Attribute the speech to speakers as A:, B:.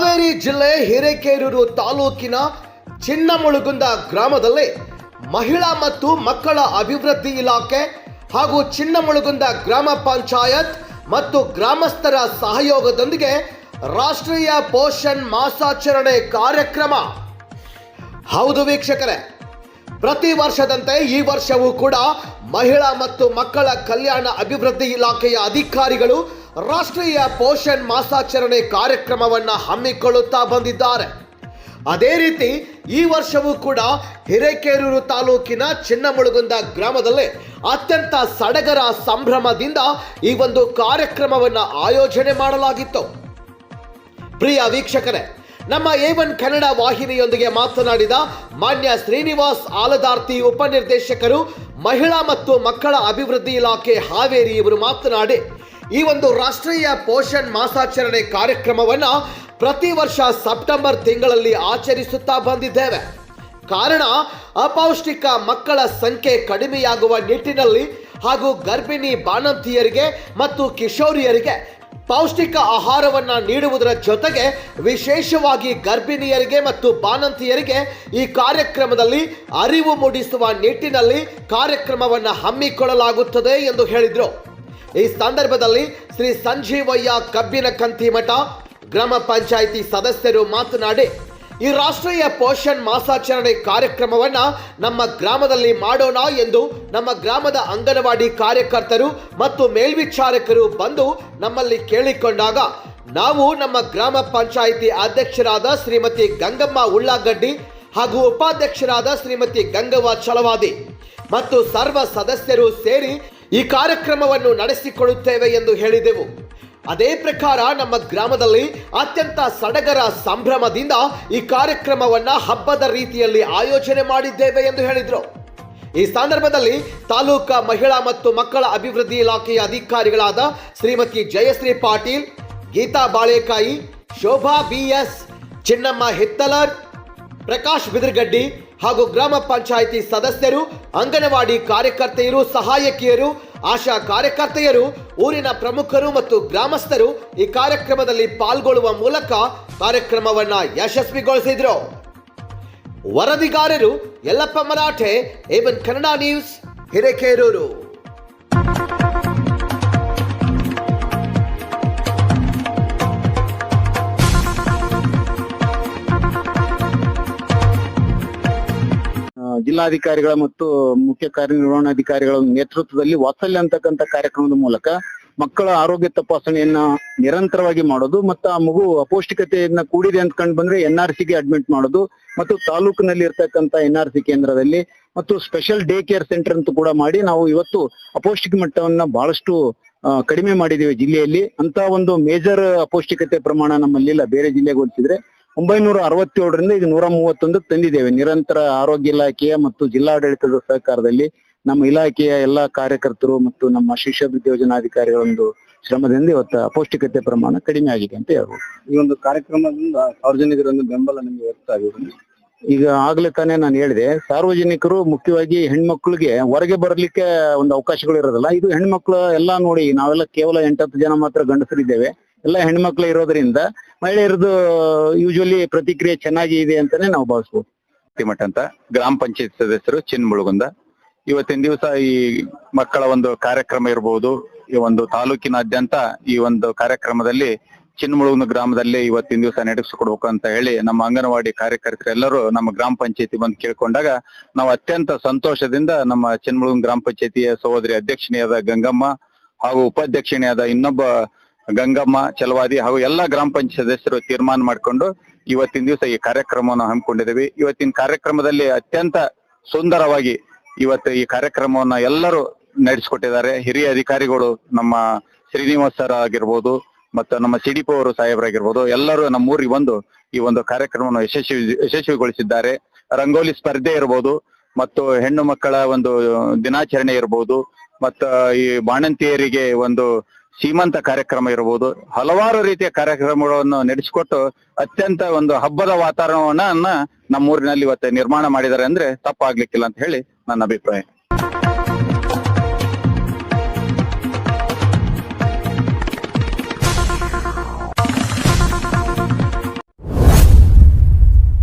A: ಹಾವೇರಿ ಜಿಲ್ಲೆ ಹಿರೇಕೇರೂರು ತಾಲೂಕಿನ ಚಿನ್ನಮುಳುಗುಂದ ಗ್ರಾಮದಲ್ಲಿ ಮಹಿಳಾ ಮತ್ತು ಮಕ್ಕಳ ಅಭಿವೃದ್ಧಿ ಇಲಾಖೆ ಹಾಗೂ ಚಿನ್ನಮುಳುಗುಂದ ಗ್ರಾಮ ಪಂಚಾಯತ್ ಮತ್ತು ಗ್ರಾಮಸ್ಥರ ಸಹಯೋಗದೊಂದಿಗೆ ರಾಷ್ಟ್ರೀಯ ಪೋಷಣ್ ಮಾಸಾಚರಣೆ ಕಾರ್ಯಕ್ರಮ. ಹೌದು ವೀಕ್ಷಕರೇ, ಪ್ರತಿ ವರ್ಷದಂತೆ ಈ ವರ್ಷವೂ ಕೂಡ ಮಹಿಳಾ ಮತ್ತು ಮಕ್ಕಳ ಕಲ್ಯಾಣ ಅಭಿವೃದ್ಧಿ ಇಲಾಖೆಯ ಅಧಿಕಾರಿಗಳು ರಾಷ್ಟ್ರೀಯ ಪೋಷಣ್ ಮಾಸಾಚರಣೆ ಕಾರ್ಯಕ್ರಮವನ್ನು ಹಮ್ಮಿಕೊಳ್ಳುತ್ತಾ ಬಂದಿದ್ದಾರೆ. ಅದೇ ರೀತಿ ಈ ವರ್ಷವೂ ಕೂಡ ಹಿರೇಕೇರೂರು ತಾಲೂಕಿನ ಚಿನ್ನಮುಳುಗುಂದ ಗ್ರಾಮದಲ್ಲಿ ಅತ್ಯಂತ ಸಡಗರ ಸಂಭ್ರಮದಿಂದ ಈ ಒಂದು ಕಾರ್ಯಕ್ರಮವನ್ನು ಆಯೋಜನೆ ಮಾಡಲಾಗಿತ್ತು. ಪ್ರಿಯ ವೀಕ್ಷಕರೇ, ನಮ್ಮ ಎ ಕನ್ನಡ ವಾಹಿನಿಯೊಂದಿಗೆ ಮಾತನಾಡಿದ ಮಾನ್ಯ ಶ್ರೀನಿವಾಸ್ ಆಲದಾರ್ತಿ ಉಪನಿರ್ದೇಶಕರು, ಮಹಿಳಾ ಮತ್ತು ಮಕ್ಕಳ ಅಭಿವೃದ್ಧಿ ಇಲಾಖೆ ಹಾವೇರಿ ಇವರು ಮಾತನಾಡಿ ಈ ಒಂದು ರಾಷ್ಟ್ರೀಯ ಪೋಷಣ್ ಮಾಸಾಚರಣೆ ಕಾರ್ಯಕ್ರಮವನ್ನ ಪ್ರತಿ ವರ್ಷ ಸೆಪ್ಟೆಂಬರ್ ತಿಂಗಳಲ್ಲಿ ಆಚರಿಸುತ್ತಾ ಬಂದಿದ್ದೇವೆ. ಕಾರಣ, ಅಪೌಷ್ಟಿಕ ಮಕ್ಕಳ ಸಂಖ್ಯೆ ಕಡಿಮೆಯಾಗುವ ನಿಟ್ಟಿನಲ್ಲಿ ಹಾಗೂ ಗರ್ಭಿಣಿ ಬಾಣಂತಿಯರಿಗೆ ಮತ್ತು ಕಿಶೋರಿಯರಿಗೆ ಪೌಷ್ಟಿಕ ಆಹಾರವನ್ನ ನೀಡುವುದರ ಜೊತೆಗೆ ವಿಶೇಷವಾಗಿ ಗರ್ಭಿಣಿಯರಿಗೆ ಮತ್ತು ಬಾಣಂತಿಯರಿಗೆ ಈ ಕಾರ್ಯಕ್ರಮದಲ್ಲಿ ಅರಿವು ಮೂಡಿಸುವ ನಿಟ್ಟಿನಲ್ಲಿ ಕಾರ್ಯಕ್ರಮವನ್ನು ಹಮ್ಮಿಕೊಳ್ಳಲಾಗುತ್ತದೆ ಎಂದು ಹೇಳಿದರು. ಈ ಸಂದರ್ಭದಲ್ಲಿ ಶ್ರೀ ಸಂಜೀವಯ್ಯ ಕಬ್ಬಿನ ಕಂತಿಮಠ ಗ್ರಾಮ ಪಂಚಾಯಿತಿ ಸದಸ್ಯರು ಮಾತನಾಡಿ, ಈ ರಾಷ್ಟ್ರೀಯ ಪೋಷಣ್ ಮಾಸಾಚರಣೆ ಕಾರ್ಯಕ್ರಮವನ್ನ ನಮ್ಮ ಗ್ರಾಮದಲ್ಲಿ ಮಾಡೋಣ ಎಂದು ನಮ್ಮ ಗ್ರಾಮದ ಅಂಗನವಾಡಿ ಕಾರ್ಯಕರ್ತರು ಮತ್ತು ಮೇಲ್ವಿಚಾರಕರು ಬಂದು ನಮ್ಮಲ್ಲಿ ಕೇಳಿಕೊಂಡಾಗ, ನಾವು ನಮ್ಮ ಗ್ರಾಮ ಪಂಚಾಯಿತಿ ಅಧ್ಯಕ್ಷರಾದ ಶ್ರೀಮತಿ ಗಂಗಮ್ಮ ಉಳ್ಳಾಗಡ್ಡಿ ಹಾಗೂ ಉಪಾಧ್ಯಕ್ಷರಾದ ಶ್ರೀಮತಿ ಗಂಗವ್ವ ಚಲವಾದಿ ಮತ್ತು ಸರ್ವ ಸದಸ್ಯರು ಸೇರಿ ಈ ಕಾರ್ಯಕ್ರಮವನ್ನು ನಡೆಸಿಕೊಳ್ಳುತ್ತೇವೆ ಎಂದು ಹೇಳಿದೆವು. ಅದೇ ಪ್ರಕಾರ ನಮ್ಮ ಗ್ರಾಮದಲ್ಲಿ ಅತ್ಯಂತ ಸಡಗರ ಸಂಭ್ರಮದಿಂದ ಈ ಕಾರ್ಯಕ್ರಮವನ್ನು ಹಬ್ಬದ ರೀತಿಯಲ್ಲಿ ಆಯೋಜನೆ ಮಾಡಿದ್ದೇವೆ ಎಂದು ಹೇಳಿದರು. ಈ ಸಂದರ್ಭದಲ್ಲಿ ತಾಲೂಕಾ ಮಹಿಳಾ ಮತ್ತು ಮಕ್ಕಳ ಅಭಿವೃದ್ಧಿ ಇಲಾಖೆಯ ಅಧಿಕಾರಿಗಳಾದ ಶ್ರೀಮತಿ ಜಯಶ್ರೀ ಪಾಟೀಲ್, ಗೀತಾ ಬಾಳೇಕಾಯಿ, ಶೋಭಾ ಬಿ ಎಸ್, ಚಿನ್ನಮ್ಮ ಹಿತ್ತಲರ್ ಪ್ರಕಾಶ್ ಬಿದರ್ಗಡ್ಡಿ ಹಾಗೂ ಗ್ರಾಮ ಪಂಚಾಯಿತಿ ಸದಸ್ಯರು, ಅಂಗನವಾಡಿ ಕಾರ್ಯಕರ್ತೆಯರು, ಸಹಾಯಕಿಯರು, ಆಶಾ ಕಾರ್ಯಕರ್ತೆಯರು, ಊರಿನ ಪ್ರಮುಖರು ಮತ್ತು ಗ್ರಾಮಸ್ಥರು ಈ ಕಾರ್ಯಕ್ರಮದಲ್ಲಿ ಪಾಲ್ಗೊಳ್ಳುವ ಮೂಲಕ ಕಾರ್ಯಕ್ರಮವನ್ನ ಯಶಸ್ವಿಗೊಳಿಸಿದ್ರು. ವರದಿಗಾರರು Yallappa Marathe A one Kannada news Hirekerur
B: ಜಿಲ್ಲಾಧಿಕಾರಿಗಳ ಮತ್ತು ಮುಖ್ಯ ಕಾರ್ಯನಿರ್ವಹಣಾಧಿಕಾರಿಗಳ ನೇತೃತ್ವದಲ್ಲಿ ವಾತ್ಸಲ್ಯ ಅಂತಕ್ಕಂಥ ಕಾರ್ಯಕ್ರಮದ ಮೂಲಕ ಮಕ್ಕಳ ಆರೋಗ್ಯ ತಪಾಸಣೆಯನ್ನ ನಿರಂತರವಾಗಿ ಮಾಡೋದು ಮತ್ತು ಆ ಮಗು ಅಪೌಷ್ಟಿಕತೆಯನ್ನ ಕೂಡಿದೆ ಅಂತ ಕಂಡು ಬಂದ್ರೆ ಎನ್ ಆರ್ ಸಿಗೆ ಅಡ್ಮಿಟ್ ಮಾಡೋದು ಮತ್ತು ತಾಲೂಕಿನಲ್ಲಿ ಇರ್ತಕ್ಕಂಥ ಎನ್ ಆರ್ ಸಿ ಕೇಂದ್ರದಲ್ಲಿ ಮತ್ತು ಸ್ಪೆಷಲ್ ಡೇ ಕೇರ್ ಸೆಂಟರ್ ಅಂತ ಕೂಡ ಮಾಡಿ ನಾವು ಇವತ್ತು ಅಪೌಷ್ಟಿಕ ಮಟ್ಟವನ್ನ ಬಹಳಷ್ಟು ಕಡಿಮೆ ಮಾಡಿದ್ದೀವಿ ಜಿಲ್ಲೆಯಲ್ಲಿ. ಅಂತ ಒಂದು ಮೇಜರ್ ಅಪೌಷ್ಟಿಕತೆ ಪ್ರಮಾಣ ನಮ್ಮಲ್ಲಿಲ್ಲ ಬೇರೆ ಜಿಲ್ಲೆಗೆ ಹೋಲಿಸಿದ್ರೆ ಒಂಬೈನೂರ ಅರವತ್ತೇಳರಿಂದ ಈಗ ನೂರ ಮೂವತ್ತೊಂದು ತಂದಿದ್ದೇವೆ. ನಿರಂತರ ಆರೋಗ್ಯ ಇಲಾಖೆಯ ಮತ್ತು ಜಿಲ್ಲಾಡಳಿತದ ಸಹಕಾರದಲ್ಲಿ ನಮ್ಮ ಇಲಾಖೆಯ ಎಲ್ಲಾ ಕಾರ್ಯಕರ್ತರು ಮತ್ತು ನಮ್ಮ ಶಿಷ್ಯಾಭಿವೃದ್ಧಿ ಯೋಜನಾಧಿಕಾರಿಗಳ ಒಂದು ಶ್ರಮದಿಂದ ಇವತ್ತು ಅಪೌಷ್ಟಿಕತೆ ಪ್ರಮಾಣ ಕಡಿಮೆ ಆಗಿದೆ ಅಂತ ಹೇಳ್ಬೋದು.
C: ಈ ಒಂದು ಕಾರ್ಯಕ್ರಮದಿಂದ ಸಾರ್ವಜನಿಕರ ಒಂದು ಬೆಂಬಲ ನಿಮಗೆ ವ್ಯಕ್ತ ಆಗಿದೆ.
B: ಈಗ ಆಗ್ಲೇ ತಾನೇ ನಾನು ಹೇಳಿದೆ ಸಾರ್ವಜನಿಕರು ಮುಖ್ಯವಾಗಿ ಹೆಣ್ಮಕ್ಳಿಗೆ ಹೊರಗೆ ಬರಲಿಕ್ಕೆ ಒಂದು ಅವಕಾಶಗಳು ಇರೋದಿಲ್ಲ ಇದು ಹೆಣ್ಮಕ್ಳು ಎಲ್ಲಾ ನೋಡಿ ನಾವೆಲ್ಲ ಕೇವಲ ಎಂಟತ್ತು ಜನ ಮಾತ್ರ ಗಂಡಸರಿದ್ದೇವೆ. ಎಲ್ಲ ಹೆಣ್ಮಕ್ಳು ಇರೋದ್ರಿಂದ ಮಹಿಳೆಯರದು ಯೂಶುವಲಿ ಪ್ರತಿಕ್ರಿಯೆ ಚೆನ್ನಾಗಿ ಇದೆ ಅಂತಾನೆ ನಾವು ಭಾವಿಸ್ಬೋದು.
D: ಮಠ ಅಂತ ಗ್ರಾಮ ಪಂಚಾಯತ್ ಸದಸ್ಯರು ಚಿನ್ಮುಳುಗುಂದ ಇವತ್ತಿನ ದಿವಸ ಈ ಮಕ್ಕಳ ಒಂದು ಕಾರ್ಯಕ್ರಮ ಇರಬಹುದು ಈ ಒಂದು ತಾಲೂಕಿನಾದ್ಯಂತ ಈ ಒಂದು ಕಾರ್ಯಕ್ರಮದಲ್ಲಿ ಚಿನ್ಮುಳುಗುಂದ ಗ್ರಾಮದಲ್ಲಿ ಇವತ್ತಿನ ದಿವಸ ನಡೆಸಿಕೊಡ್ಬೇಕು ಅಂತ ಹೇಳಿ ನಮ್ಮ ಅಂಗನವಾಡಿ ಕಾರ್ಯಕರ್ತರೆಲ್ಲರೂ ನಮ್ಮ ಗ್ರಾಮ ಪಂಚಾಯತಿ ಬಂದು ಕೇಳ್ಕೊಂಡಾಗ ನಾವು ಅತ್ಯಂತ ಸಂತೋಷದಿಂದ ನಮ್ಮ ಚಿನ್ಮುಳುಗುಂದ ಗ್ರಾಮ ಪಂಚಾಯತಿಯ ಸಹೋದರಿ ಅಧ್ಯಕ್ಷಣಿಯಾದ ಗಂಗಮ್ಮ ಹಾಗೂ ಉಪಾಧ್ಯಕ್ಷಣಿಯಾದ ಇನ್ನೊಬ್ಬ ಗಂಗಮ್ಮ, ಚಲವಾದಿ ಹಾಗೂ ಎಲ್ಲಾ ಗ್ರಾಮ ಪಂಚಾಯತ್ ಸದಸ್ಯರು ತೀರ್ಮಾನ ಮಾಡಿಕೊಂಡು ಇವತ್ತಿನ ದಿವಸ ಈ ಕಾರ್ಯಕ್ರಮವನ್ನು ಹಮ್ಮಿಕೊಂಡಿದ್ದೀವಿ. ಇವತ್ತಿನ ಕಾರ್ಯಕ್ರಮದಲ್ಲಿ ಅತ್ಯಂತ ಸುಂದರವಾಗಿ ಇವತ್ತು ಈ ಕಾರ್ಯಕ್ರಮವನ್ನ ಎಲ್ಲರೂ ನಡೆಸಿಕೊಟ್ಟಿದ್ದಾರೆ. ಹಿರಿಯ ಅಧಿಕಾರಿಗಳು ನಮ್ಮ ಶ್ರೀನಿವಾಸ್ ಸರ್ ಆಗಿರ್ಬೋದು ಮತ್ತು ನಮ್ಮ ಸಿಡಿಪಿ ಅವರು ಸಾಹೇಬರಾಗಿರ್ಬೋದು, ಎಲ್ಲರೂ ನಮ್ಮ ಊರಿಗೆ ಬಂದು ಈ ಒಂದು ಕಾರ್ಯಕ್ರಮವನ್ನು ಯಶಸ್ವಿ, ಯಶಸ್ವಿಗೊಳಿಸಿದ್ದಾರೆ. ರಂಗೋಲಿ ಸ್ಪರ್ಧೆ ಇರ್ಬೋದು ಮತ್ತು ಹೆಣ್ಣು ಮಕ್ಕಳ ಒಂದು ದಿನಾಚರಣೆ ಇರ್ಬೋದು ಮತ್ತು ಈ ಬಾಣಂತಿಯರಿಗೆ ಒಂದು ಸೀಮಂತ ಕಾರ್ಯಕ್ರಮ ಇರಬಹುದು ಹಲವಾರು ರೀತಿಯ ಕಾರ್ಯಕ್ರಮಗಳನ್ನು ನಡೆಸಿಕೊಟ್ಟು ಅತ್ಯಂತ ಒಂದು ಹಬ್ಬದ ವಾತಾವರಣವನ್ನ ನಮ್ಮೂರಿನಲ್ಲಿ ಇವತ್ತು ನಿರ್ಮಾಣ ಮಾಡಿದ್ದಾರೆ ಅಂದ್ರೆ ತಪ್ಪಾಗ್ಲಿಕ್ಕಿಲ್ಲ ಅಂತ ಹೇಳಿ ನನ್ನ ಅಭಿಪ್ರಾಯ.